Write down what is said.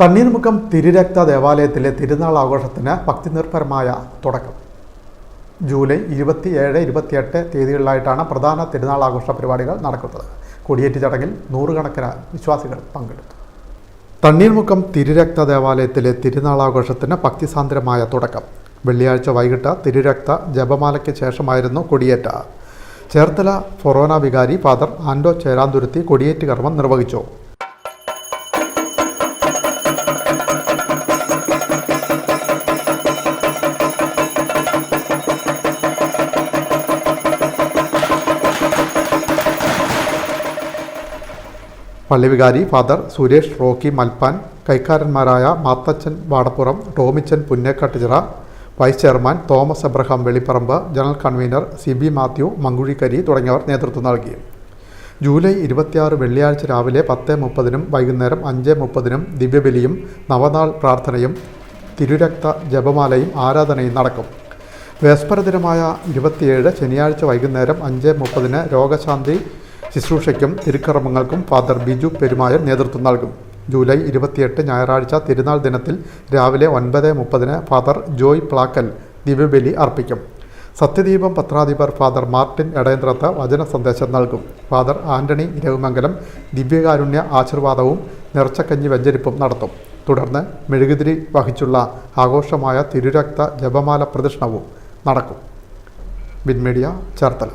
തണ്ണീർമുക്കം തിരുരക്ത ദേവാലയത്തിലെ തിരുനാൾ ആഘോഷത്തിന് ഭക്തിനിർഭരമായ തുടക്കം. ജൂലൈ ഇരുപത്തി ഏഴ് ഇരുപത്തിയെട്ട് തീയതികളിലായിട്ടാണ് പ്രധാന തിരുനാൾ ആഘോഷ പരിപാടികൾ നടക്കുന്നത്. കൊടിയേറ്റ് ചടങ്ങിൽ നൂറുകണക്കിന് വിശ്വാസികൾ പങ്കെടുത്തു. തണ്ണീർമുഖം തിരുരക്ത ദേവാലയത്തിലെ തിരുനാൾ തിരുനാളാഘോഷത്തിന് ഭക്തിസാന്ദ്രമായ തുടക്കം. വെള്ളിയാഴ്ച വൈകിട്ട് തിരുരക്ത ജപമാലയ്ക്ക് ശേഷമായിരുന്നു കൊടിയേറ്റ. ചേർത്തല ഫൊറോന വികാരി ഫാദർ ആൻഡോ ചേരാന്തുരുത്തി കൊടിയേറ്റ് കർമ്മം നിർവഹിച്ചു. പള്ളിവികാരി father Suresh Rocky Malpan കൈക്കാരന്മാരായ Mathachan Vadappuram Tomichan Punnekattuchira vice chairman Thomas Abraham Veliparambu general convener C B Mathew Mankuzhikkari തുടങ്ങിയവർ നേതൃത്വം നൽകി. ജൂലൈ ഇരുപത്തിയാറ് വെള്ളിയാഴ്ച രാവിലെ പത്ത് മുപ്പതിനും വൈകുന്നേരം അഞ്ച് മുപ്പതിനും ദിവ്യബലിയും നവനാൾ പ്രാർത്ഥനയും തിരുരക്ത ജപമാലയും ആരാധനയും നടക്കും. ദിനമായ ഇരുപത്തിയേഴ് ശനിയാഴ്ച വൈകുന്നേരം അഞ്ച് മുപ്പതിന് രോഗശാന്തി ശുശ്രൂഷയ്ക്കും തിരുക്കർമ്മങ്ങൾക്കും ഫാദർ ബിജു പെരുമായർ നേതൃത്വം നൽകും. ജൂലൈ ഇരുപത്തിയെട്ട് ഞായറാഴ്ച തിരുനാൾ ദിനത്തിൽ രാവിലെ ഒൻപത് മുപ്പതിന് ഫാദർ ജോയ് പ്ലാക്കൽ ദിവ്യബലി അർപ്പിക്കും. സത്യദീപം പത്രാധിപർ ഫാദർ മാർട്ടിൻ എടയന്ത്രത്ത് വചന സന്ദേശം നൽകും. ഫാദർ ആന്റണി രഘുമംഗലം ദിവ്യകാരുണ്യ ആശീർവാദവും നിറച്ചക്കഞ്ഞി വെഞ്ചരിപ്പും നടത്തും. തുടർന്ന് മെഴുകുതിരി വഹിച്ചുള്ള ആഘോഷമായ തിരുരക്ത ജപമാല പ്രദക്ഷിണവും നടക്കും. ബിൻമീഡിയ ചേർത്തല.